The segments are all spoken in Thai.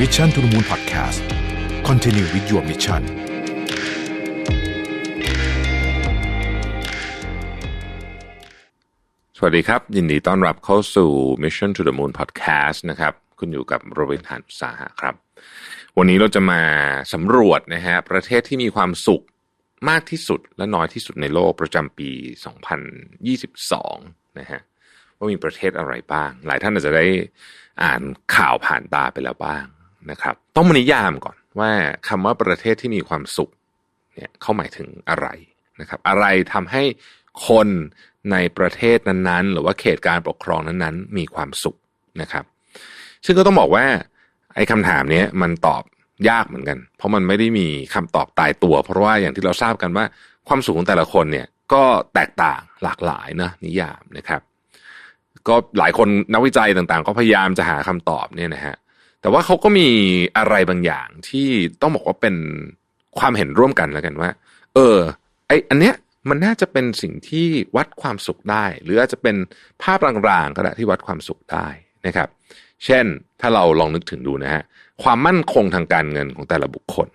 Mission to the Moon Podcast Continue with your mission สวัสดีครับ ยินดีต้อนรับเข้าสู่ Mission to the Moon Podcast นะครับคุณอยู่กับโรเบิร์ตหันสาหะครับ วันนี้เราจะมาสำรวจนะฮะประเทศที่มีความสุขมากที่สุดและน้อยที่สุดในโลกประจำปี 2022 นะฮะว่ามีประเทศอะไรบ้าง หลายท่านอาจจะได้อ่านข่าวผ่านตาไปแล้วบ้าง นะครับ ต้องมานิยามก่อนว่าคำว่าประเทศที่มีความสุขเนี่ยเขาหมายถึงอะไรนะครับ อะไรทำให้คนในประเทศนั้นๆ หรือว่าเขตการปกครองนั้นๆ มีความสุขนะครับ ซึ่งก็ต้องบอกว่าไอ้คำถามนี้มันตอบยากเหมือนกัน เพราะมันไม่ได้มีคำตอบตายตัว เพราะว่าอย่างที่เราทราบกันว่าความสุขของแต่ละคนเนี่ยก็แตกต่างหลากหลายนะนิยามนะครับ ก็หลายคนนักวิจัยต่างๆ ก็พยายามจะหาคำตอบเนี่ยนะฮะ แต่ว่าเขาก็มีอะไรบางอย่างที่ต้องบอกว่าเป็นความเห็นร่วมกันแล้วกันว่า เออ ไออันเนี้ยมันน่าจะเป็นสิ่งที่วัดความสุขได้ หรืออาจจะเป็นภาพรางๆก็ได้ที่วัดความสุขได้นะครับ เช่นถ้าเราลองนึกถึงดูนะฮะความมั่นคงทางการเงินของแต่ละบุคคล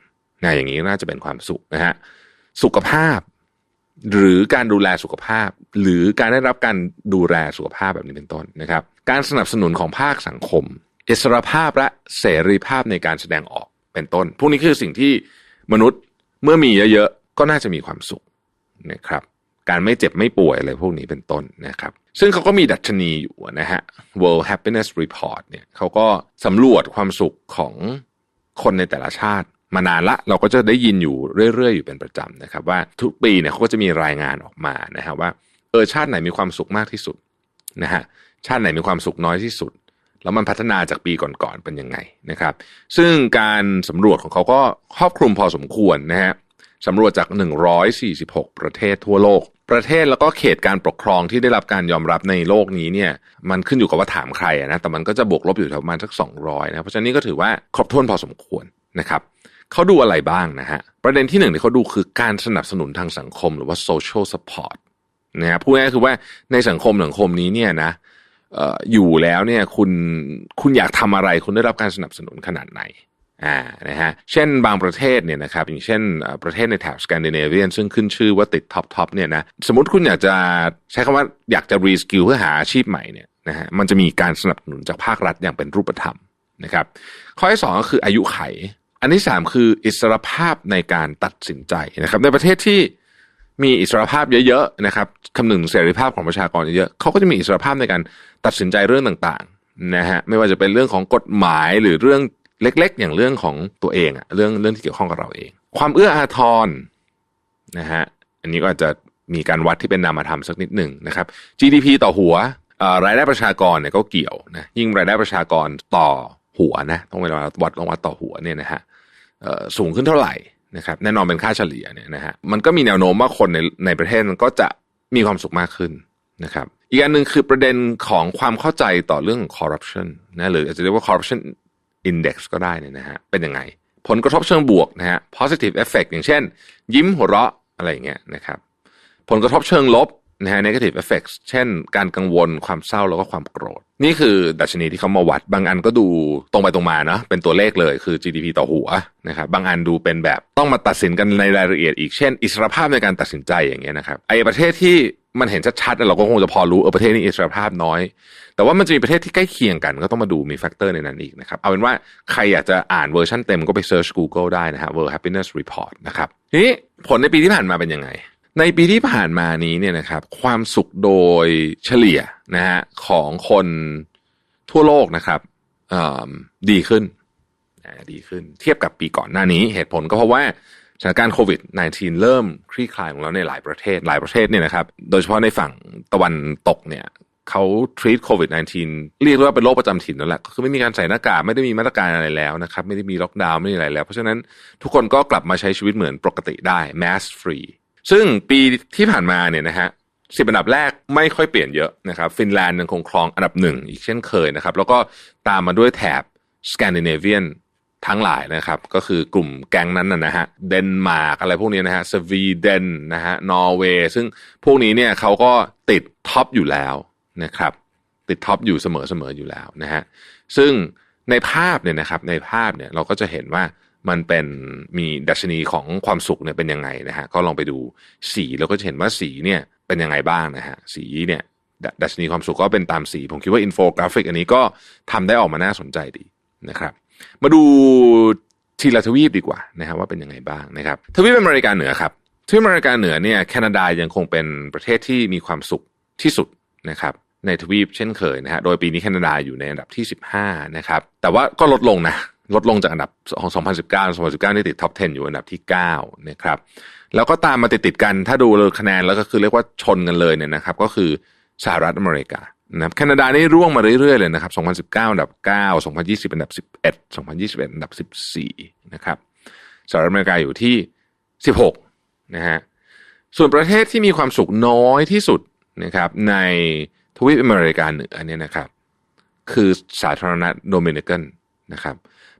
นะอย่างนี้น่าจะเป็นความสุขนะฮะสุขภาพ หรือการดูแลสุขภาพ หรือการได้รับการดูแลสุขภาพแบบนี้เป็นต้นนะครับ การสนับสนุนของภาคสังคม อิสรภาพและเสรีภาพในการแสดงออกเป็นต้น พวกนี้คือสิ่งที่มนุษย์เมื่อมีเยอะๆ ก็น่าจะมีความสุขนะครับ การไม่เจ็บไม่ป่วยอะไรพวกนี้เป็นต้นนะครับ ซึ่งเขาก็มีดัชนีอยู่นะฮะ World Happiness Report เนี่ยเขาก็สำรวจความสุขของคนในแต่ละชาติมานานละเราก็จะได้ยินอยู่เรื่อยๆ อยู่เป็นประจำนะครับ ว่าทุกปีเนี่ยเขาก็จะมีรายงานออกมานะฮะว่าเออชาติไหนมีความสุขมากที่สุดนะฮะชาติไหนมีความสุขน้อยที่สุด แล้วมันพัฒนาจากปีก่อนๆเป็นยังไงนะครับ ซึ่งการสำรวจของเขาก็ครอบคลุมพอสมควรนะฮะสำรวจจาก 146 ประเทศทั่วโลก ประเทศแล้วก็เขตการปกครองที่ได้รับการยอมรับในโลกนี้เนี่ย มันขึ้นอยู่กับว่าถามใครนะ แต่มันก็จะบวกลบอยู่แถวประมาณสัก 200 นะ เพราะฉะนั้นก็ถือว่าครบถ้วนพอสมควรนะครับ เขาดูอะไรบ้างนะฮะ ประเด็นที่หนึ่งที่เขาดูคือการสนับสนุนทางสังคมหรือว่า social support นะฮะพูดง่ายๆคือว่าในสังคมสังคมนี้เนี่ยนะ อยู่แล้วเนี่ยคุณคุณอยากทำอะไรคุณได้รับการสนับสนุนขนาดไหนอ่านะฮะเช่นบางประเทศเนี่ยนะครับอย่างเช่นประเทศในแถบสแกนดิเนเวียนซึ่งขึ้นชื่อว่าติดท็อปทอปเนี่ยนะสมมติคุณอยากจะใช้คำว่าอยากจะรีสกิลเพื่อหาอาชีพใหม่เนี่ยนะฮะมันจะมีการสนับสนุนจากภาครัฐอย่างเป็นรูปธรรมนะครับข้อที่สองก็คืออายุไข อันที่สามคืออิสรภาพในการตัดสินใจนะครับในประเทศที่มีอิสรภาพเยอะๆนะครับคำนึงเสรีภาพของประชากรเยอะๆเขาก็จะมีอิสรภาพในการ ตัดสินใจเรื่องต่างๆนะฮะไม่ว่าจะเป็นเรื่องของกฎหมายหรือเรื่องเล็ก ๆ อย่างเรื่องของตัวเองอะเรื่องเรื่องที่เกี่ยวข้องกับเราเอง ความเอื้ออาทรนะฮะอันนี้ก็อาจจะมีการวัดที่เป็นนามธรรมสักนิดหนึ่งนะครับ GDP ต่อหัวรายได้ประชากรเนี่ยก็เกี่ยวนะยิ่งรายได้ประชากรต่อหัวนะต้องเวลาวัดลองวัดต่อหัวเนี่ยนะฮะสูงขึ้นเท่าไหร่นะครับแน่นอนเป็นค่าเฉลี่ยเนี่ยนะฮะมันก็มีแนวโน้มว่าคนในในประเทศมันก็จะมีความสุขมากขึ้นนะครับ อีกอันหนึ่งคือประเด็นของความเข้าใจต่อเรื่อง corruption นะหรืออาจจะเรียกว่า corruption index ก็ได้เนี่ยนะฮะเป็นยังไง ผลกระทบเชิงบวกนะฮะ positive effect อย่างเช่น ยิ้มหัวเราะอะไรอย่างเงี้ยนะครับผลกระทบเชิงลบนะฮะ negative effects เช่น การกังวลความเศร้าแล้วก็ความโกรธ นี่คือดัชนีที่เขามาวัด บางอันก็ดูตรงไปตรงมานะเป็นตัวเลขเลยคือ GDP ต่อหัวนะครับบางอันดูเป็นแบบต้องมาตัดสินกันในรายละเอียดอีกเช่น อิสรภาพในการตัดสินใจอย่างเงี้ยนะครับไอ้ประเทศที่ มันเห็นชัดๆเราก็คงจะพอรู้เออประเทศนี้อิสรภาพน้อย แต่ว่ามันจะมีประเทศที่ใกล้เคียงกัน ก็ต้องมาดูมีแฟกเตอร์ในนั้นอีกนะครับ เอาเป็นว่าใครอยากจะอ่านเวอร์ชันเต็มก็ไปเซิร์ช Google ได้นะฮะ World Happiness Report นะครับทีนี้ผลในปีที่ผ่านมาเป็นยังไง ในปีที่ผ่านมานี้เนี่ยนะครับ ความสุขโดยเฉลี่ยนะฮะของคนทั่วโลกนะครับดีขึ้นดีขึ้น เทียบกับปีก่อนหน้านี้เหตุผลก็เพราะว่า สถานการณ์โควิด -19 เริ่มคลี่คลายของเราในหลายประเทศหลายประเทศเนี่ยนะครับ โดยเฉพาะในฝั่งตะวันตกเนี่ยเขา treat covid 19 เรียกว่าเป็นโรคประจำถิ่นนั่นแหละคือไม่มีการใส่หน้ากากไม่ได้มีมาตรการอะไรแล้วนะครับ ไม่ได้มีล็อกดาวน์ไม่ได้อะไรแล้ว เพราะฉะนั้นทุกคนก็กลับมาใช้ชีวิตเหมือนปกติได้ mass free ซึ่งปีที่ผ่านมาเนี่ยนะฮะสิบอันดับแรกไม่ค่อยเปลี่ยนเยอะนะครับฟินแลนด์ยังคงครองอันดับหนึ่งอีกเช่นเคยนะครับ แล้วก็ตามมาด้วยแถบสแกนดิเนเวียน ทั้งหลายนะครับ ก็คือกลุ่มแก๊งนั้นนะฮะเดนมาร์กอะไรพวกนี้นะฮะสวีเดนนะฮะนอร์เวย์ซึ่งพวกนี้เนี่ยเขาก็ติดท็อปอยู่แล้วนะครับ ติดท็อปอยู่เสมอๆอยู่แล้วนะฮะซึ่งในภาพเนี่ยนะครับในภาพเนี่ยเราก็จะเห็นว่ามันเป็นมีดัชนีของความสุขเนี่ยเป็นยังไงนะฮะก็ลองไปดูสีเราก็จะเห็นว่าสีเนี่ยเป็นยังไงบ้างนะฮะสีเนี่ยดัชนีความสุขก็เป็นตามสี ผมคิดว่าอินโฟกราฟิกอันนี้ก็ทำได้ออกมาน่าสนใจดีนะครับ มาดูทีละทวีปดีกว่านะฮะว่าเป็นยังไงบ้างนะครับทวีปอเมริกาเหนือครับทวีปอเมริกาเหนือเนี่ยแคนาดายังคงเป็นประเทศที่มีความสุขที่สุดนะครับในทวีปเช่นเคยนะฮะโดยปีนี้แคนาดาอยู่ในอันดับที่ 15 นะครับ แต่ว่าก็ลดลงนะ ลดลงจากอันดับของ 2019 2019นี่ติดท็อป 10 อยู่อันดับที่ 9 นะครับ แล้วก็ตามมาติดติดกันถ้าดูคะแนนแล้วก็คือเรียกว่าชนกันเลยเนี่ยนะครับ ก็คือสหรัฐอเมริกา นะครับแคนาดานี่ร่วงมาเรื่อยๆเลยนะครับ 2019 อันดับ 9 2020 อันดับ 11 2021 อันดับ 14 นะครับสหรัฐอเมริกาอยู่ที่ 16 นะฮะ ส่วนประเทศที่มีความสุขน้อยที่สุดนะครับในทวีปอเมริกาเหนือเนี่ยนะครับ คือสาธารณรัฐโดมินิกัน นะครับ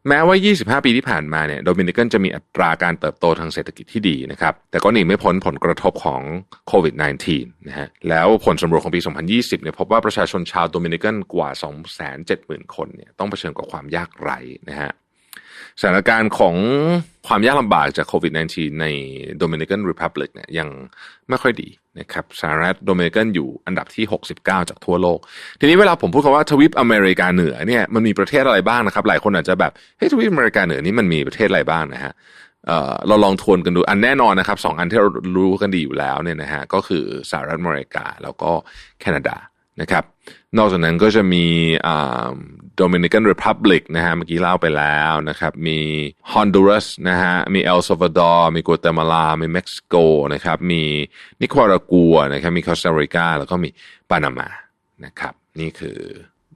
แม้ว่า 25 ปีที่ผ่านมาเนี่ยโดมินิกันจะมีอัตราการเติบโตทางเศรษฐกิจที่ดีนะครับ แต่ก็หนีไม่พ้นผลกระทบของโควิด -19 นะฮะแล้วผลสำรวจของปี 2020เนี่ยพบว่าประชาชนชาวโดมินิกันกว่า 270,000 คนเนี่ยต้องเผชิญกับความยากไร้นะฮะ สถานการณ์ของความยากลำบากจากโควิด -19 ในโดมินิกันรีพับลิกเนี่ยยังไม่ค่อยดีนะครับสหรัฐโดมินิกันอยู่อันดับที่ 69 จากทั่วโลก ทีนี้เวลาผมพูดคำว่าทวีปอเมริกาเหนือเนี่ยมันมีประเทศอะไรบ้างนะครับ หลายคนอาจจะแบบเฮ้ยทวีปอเมริกาเหนือนี่มันมีประเทศอะไรบ้างนะฮะเออเราลองทวนกันดูอันแน่นอนนะครับสองอันที่เรารู้กันดีอยู่แล้วเนี่ยนะฮะก็คือสหรัฐอเมริกาแล้วก็แคนาดา นะครับ นอกจากนั้นก็จะมีโดมินิกันรีพับลิกนะฮะเมื่อกี้เล่าไปแล้วนะครับ มีฮอนดูรัสนะฮะมีเอลซาวาดอร์มีกัวเตมาลา มีเม็กซิโกนะครับมีนิคารากัวนะครับมีคอสตาริกาแล้วก็มีปานามานะครับ นี่คือ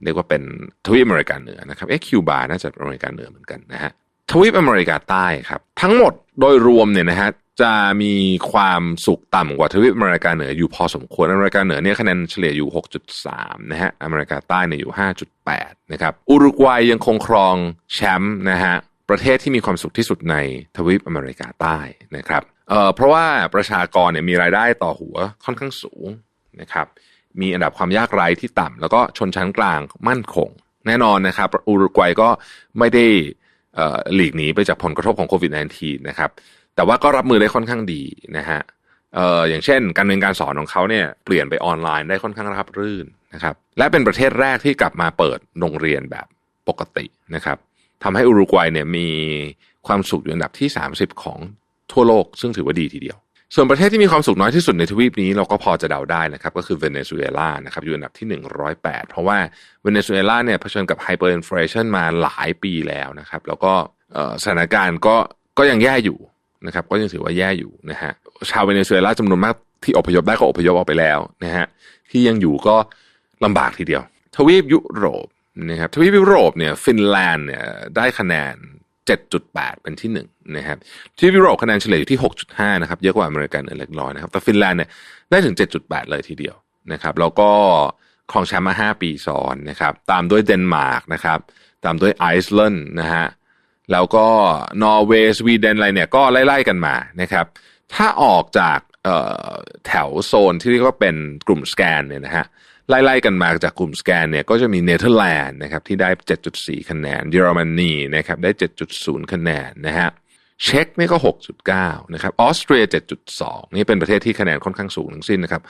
เรียกว่าเป็นทวีปอเมริกาเหนือนะครับเอ๊ะคิวบาน่าจะอเมริกาเหนือเหมือนกันนะฮะทวีปอเมริกาใต้ครับ ทั้งหมดโดยรวมเนี่ยนะฮะ จะมีความสุขต่ำกว่าทวีปอเมริกาเหนืออยู่พอสมควรอเมริกาเหนือเนี่ยคะแนนเฉลี่ยอยู่ 6.3 นะฮะอเมริกาใต้เนี่ยอยู่ 5.8 นะครับอุรุกวัยยังคงครองแชมป์นะฮะประเทศที่มีความสุขที่สุดในทวีปอเมริกาใต้นะครับเอ่อเพราะว่าประชากรเนี่ยมีรายได้ต่อหัวค่อนข้างสูงนะครับมีอันดับความยากไร้ที่ต่ำแล้วก็ชนชั้นกลางมั่นคง แน่นอนนะครับอุรุกวัยก็ไม่ได้หลีกหนีไปจากผลกระทบของโควิด -19 นะครับ แต่ว่าก็รับมือได้ค่อนข้างดีนะฮะเอ่ออย่างเช่น การเรียนการสอนของเขาเนี่ยเปลี่ยนไปออนไลน์ได้ค่อนข้างราบรื่นนะครับ และเป็นประเทศแรกที่กลับมาเปิดโรงเรียนแบบปกตินะครับทำให้อุรุกวัยเนี่ยมีความสุขอยู่อันดับที่ 30 ของทั่วโลก ซึ่งถือว่าดีทีเดียว ส่วนประเทศที่มีความสุขน้อยที่สุดในทวีปนี้เราก็พอจะเดาได้นะครับก็คือเวเนซุเอลานะครับอยู่อันดับที่ 108 เพราะว่าเวเนซุเอลาเนี่ยเผชิญกับไฮเปอร์อินฟลชันมาหลายปีแล้วนะครับ แล้วก็สถานการณ์ก็ก็ยังแย่อยู่ นะครับก็ยังถือว่าแย่อยู่นะฮะชาวเวเนซุเอลาจำนวนมากที่อพยพได้ก็อพยพออกไปแล้วนะฮะที่ยังอยู่ก็ลำบากทีเดียว ทวีปยุโรปนะครับทวีปยุโรปเนี่ยฟินแลนด์เนี่ยได้คะแนน 7.8 เป็นที่หนึ่งนะครับที่ยุโรปคะแนนเฉลี่ยอยู่ที่ 6.5 นะครับเยอะกว่าอเมริกันเล็กน้อยนะครับแต่ฟินแลนด์เนี่ยได้ถึง 7.8 เลยทีเดียวนะครับแล้วก็ครองแชมป์มา 5 ปีซ้อนนะครับตามด้วยเดนมาร์กนะครับตามด้วยไอซ์แลนด์นะฮะ แล้วก็นอร์เวย์สวีเดนอะไรเนี่ยก็ไล่ๆกันมานะครับ ถ้าออกจากแถวโซนที่เรียกว่าเป็นกลุ่มสแกนเนี่ยนะฮะไล่ๆกันมาจากกลุ่มสแกนเนี่ยก็จะมีเนเธอร์แลนด์นะครับที่ได้ 7.4 คะแนน เยอรมนีนะครับได้ 7.0 คะแนนนะฮะเช็กนี่ก็ 6.9 นะครับออสเตรีย 7.2 นี่เป็นประเทศที่คะแนนค่อนข้างสูงทั้งสิ้นนะครับ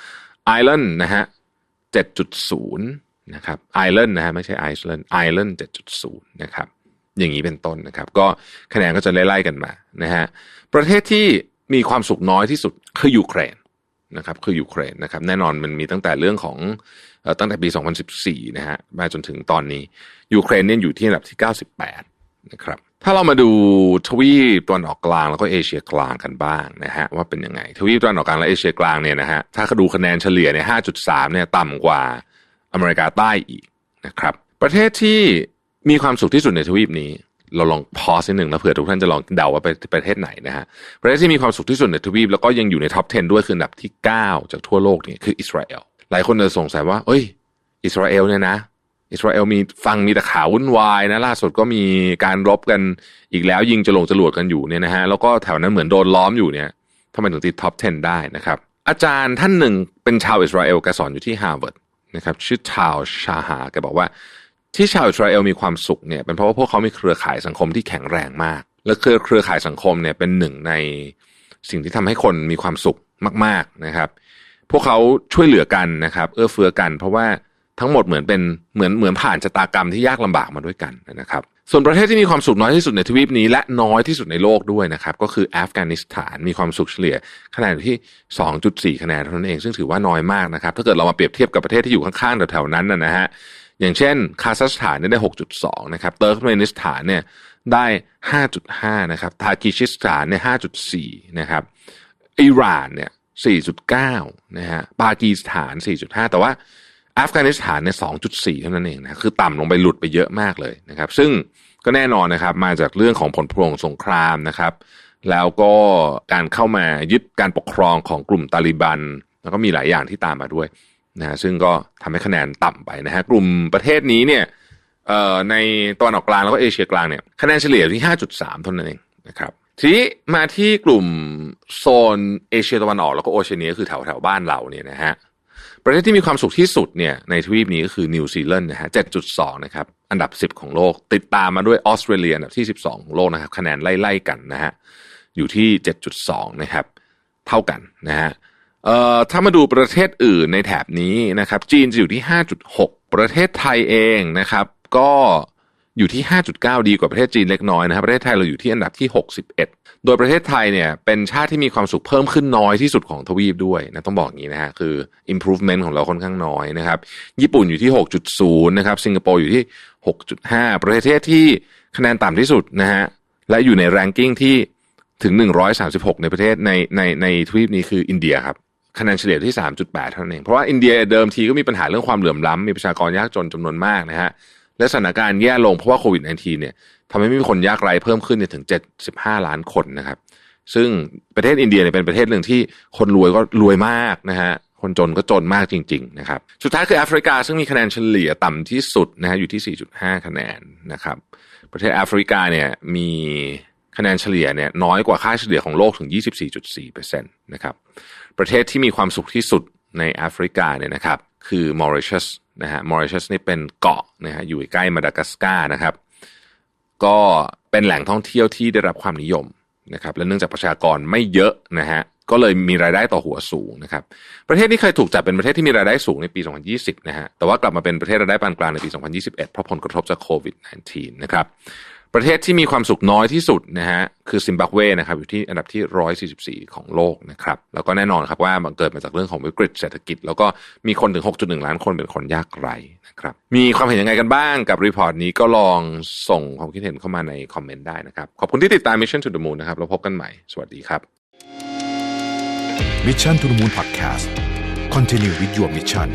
ไอร์แลนด์นะฮะ 7.0 นะครับไอร์แลนด์นะฮะไม่ใช่ไอซ์แลนด์ไอร์แลนด์7.0 นะครับ อย่างนี้เป็นต้นนะครับ ก็คะแนนก็จะไล่ๆกันมานะฮะประเทศที่มีความสุขน้อยที่สุดคือยูเครนนะครับคือยูเครนนะครับแน่นอนมันมีตั้งแต่เรื่องของตั้งแต่ปี 2014 นะฮะมาจนถึงตอนนี้ยูเครนเนี่ยอยู่ที่อันดับที่ 98 นะครับถ้าเรามาดูทวีปตะวันออกกลางแล้วก็เอเชียกลางกันบ้างนะฮะว่าเป็นยังไงทวีปตะวันออกกลางและเอเชียกลางเนี่ยนะฮะถ้าดูคะแนนเฉลี่ยเนี่ย 5.3 เนี่ยต่ำกว่าอเมริกาใต้อีกนะครับประเทศที่ มีความสุขที่สุดในทวีปนี้ เราลองพอสิหนึ่งแล้วเผื่อทุกท่านจะลองเดาว่าไปประเทศไหนนะฮะประเทศที่มีความสุขที่สุดในทวีปแล้วก็ยังอยู่ในท็อป 10 ด้วยคืออันดับที่ 9 จากทั่วโลกนี่คืออิสราเอลหลายคนจะสงสัยว่า เอ้ย อิสราเอลเนี่ยนะอิสราเอลมีฟังมีแต่ข่าววุ่นวายนะล่าสุดก็มีการรบกันอีกแล้วยิงจะลงจรวดกันอยู่เนี่ยนะฮะแล้วก็แถวนั้นเหมือนโดนล้อมอยู่เนี่ยทำไมถึงติดท็อป 10 ได้นะครับ อาจารย์ท่านหนึ่งเป็นชาวอิสราเอลแกสอนอยู่ที่ฮาร์วาร์ดนะครับชื่อชาวชาฮาแกบอกว่า ที่ชาวอิสราเอลมีความสุขเนี่ยเป็นเพราะว่าพวกเขามีเครือข่ายสังคมที่แข็งแรงมาก และเครือเครือข่ายสังคมเนี่ยเป็นหนึ่งในสิ่งที่ทำให้คนมีความสุขมาก ๆนะครับ พวกเขาช่วยเหลือกันนะครับ เอื้อเฟื้อกัน เพราะว่าทั้งหมดเหมือนเป็นเหมือนเหมือนผ่านชะตากรรมที่ยากลำบากมาด้วยกันนะครับ ส่วนประเทศที่มีความสุขน้อยที่สุดในทวีปนี้ และน้อยที่สุดในโลกด้วยนะครับก็คืออัฟกานิสถานมีความสุขเฉลี่ยคะแนนที่ 2.4 คะแนนเท่านั้นเองซึ่งถือว่าน้อยมากนะครับ ถ้าเกิดเรามาเปรียบเทียบกับประเทศที่อยู่ข้างๆแถวๆนั้นนะฮะ อย่างเช่นคาซัคสถานได้ 6.2 นะครับเติร์กเมนิสถานเนี่ยได้ 5.5 นะครับทาจิคิสถานเนี่ย5.4 นะครับอิหร่านเนี่ย 4.9 นะฮะปากีสถาน 4.5 แต่ว่าอัฟกานิสถานเนี่ย 2.4 เท่านั้นเองนะคือต่ำลงไปหลุดไปเยอะมากเลยนะครับ ซึ่งก็แน่นอนนะครับมาจากเรื่องของผลพวงสงครามนะครับ แล้วก็การเข้ามายึดการปกครองของกลุ่มตาลิบัน แล้วก็มีหลายอย่างที่ตามมาด้วย นะฮะซึ่งก็ทำให้คะแนนต่ำไปนะฮะกลุ่มประเทศนี้เนี่ยในตะวันออกกลางแล้วก็เอเชียกลางเนี่ยคะแนนเฉลี่ยที่ 5.3เท่านั้นเองนะครับทีนี้มาที่กลุ่มโซนเอเชียตะวันออกแล้วก็โอเชียเนียคือแถวแถวบ้านเราเนี่ยนะฮะประเทศที่มีความสุขที่สุดเนี่ยในทวีปนี้ก็คือนิวซีแลนด์นะฮะ 7.2 นะครับ อันดับ 10 ของโลก ติดตามมาด้วยออสเตรเลียอันดับที่ 12 ของโลกนะครับ คะแนนไล่ ๆ กันนะฮะ อยู่ที่ 7.2 นะครับ เท่ากันนะฮะ เอ่อถ้ามาดูประเทศอื่นในแถบนี้นะครับ จีนจะอยู่ที่ 5.6 ประเทศไทยเองนะครับ ก็อยู่ที่ 5.9 ดีกว่าประเทศจีนเล็กน้อยนะครับ ประเทศไทยเราอยู่ที่อันดับที่ 61 โดยประเทศไทยเนี่ยเป็นชาติที่มีความสุขเพิ่มขึ้นน้อยที่สุดของทวีปด้วยนะต้องบอกอย่างนี้นะฮะคือ improvement ของเราค่อนข้างน้อยนะครับ ญี่ปุ่นอยู่ที่ 6.0 นะครับ สิงคโปร์อยู่ที่ 6.5 ประเทศที่คะแนนต่ำที่สุดนะฮะ และอยู่ใน ranking ที่ถึง 136 ในประเทศในในในทวีปนี้คืออินเดียครับ คะแนนเฉลี่ยที่ 3.8 เท่านั้นเองเพราะว่าอินเดียเดิมทีก็มีปัญหาเรื่องความเหลื่อมล้ำมีประชากรยากจนจำนวนมากนะฮะและสถานการณ์แย่ลงเพราะว่าโควิด -19 เนี่ยทำให้มีคนยากไร้เพิ่มขึ้นเนี่ยถึง 75 ล้านคนนะครับ ซึ่งประเทศอินเดียเนี่ยเป็นประเทศหนึ่งที่คนรวยก็รวยมากนะฮะคนจนก็จนมากจริงๆนะครับสุดท้ายคือแอฟริกา ซึ่งมีคะแนนเฉลี่ยต่ำที่สุดนะฮะอยู่ที่ 4.5 คะแนนนะครับ ประเทศแอฟริกาเนี่ยมีคะแนนเฉลี่ยเนี่ยน้อยกว่าค่าเฉลี่ยของโลกถึง 24.4%นะครับ ประเทศที่มีความสุขที่สุดในแอฟริกาเนี่ยนะครับ คือมอริชัสนะฮะมอริชัสนี่เป็นเกาะนะฮะอยู่ใกล้มาดากัสการ์นะครับ ก็เป็นแหล่งท่องเที่ยวที่ได้รับความนิยมนะครับ และเนื่องจากประชากรไม่เยอะนะฮะก็เลยมีรายได้ต่อหัวสูงนะครับ ประเทศนี้เคยถูกจัดเป็นประเทศที่มีรายได้สูงในปี 2020 นะฮะ แต่ว่ากลับมาเป็นประเทศรายได้ปานกลางในปี 2021 เพราะผลกระทบจากโควิด -19 นะครับ ประเทศที่มีความสุขน้อยที่สุดนะฮะคือซิมบับเวนะครับอยู่ที่อันดับที่ 144 ของโลกนะครับแล้วก็แน่นอนครับว่ามันเกิดมาจากเรื่องของวิกฤตเศรษฐกิจ แล้วก็มีคนถึง 6.1 ล้านคนเป็นคนยากไร้นะครับมีความเห็นยังไงกันบ้างกับรีพอร์ตนี้ก็ลองส่งความคิดเห็นเข้ามาในคอมเมนต์ได้นะครับ ขอบคุณที่ติดตาม Mission to the Moon นะครับเราพบกันใหม่ สวัสดีครับ Mission to the Moon Podcast Continue with your mission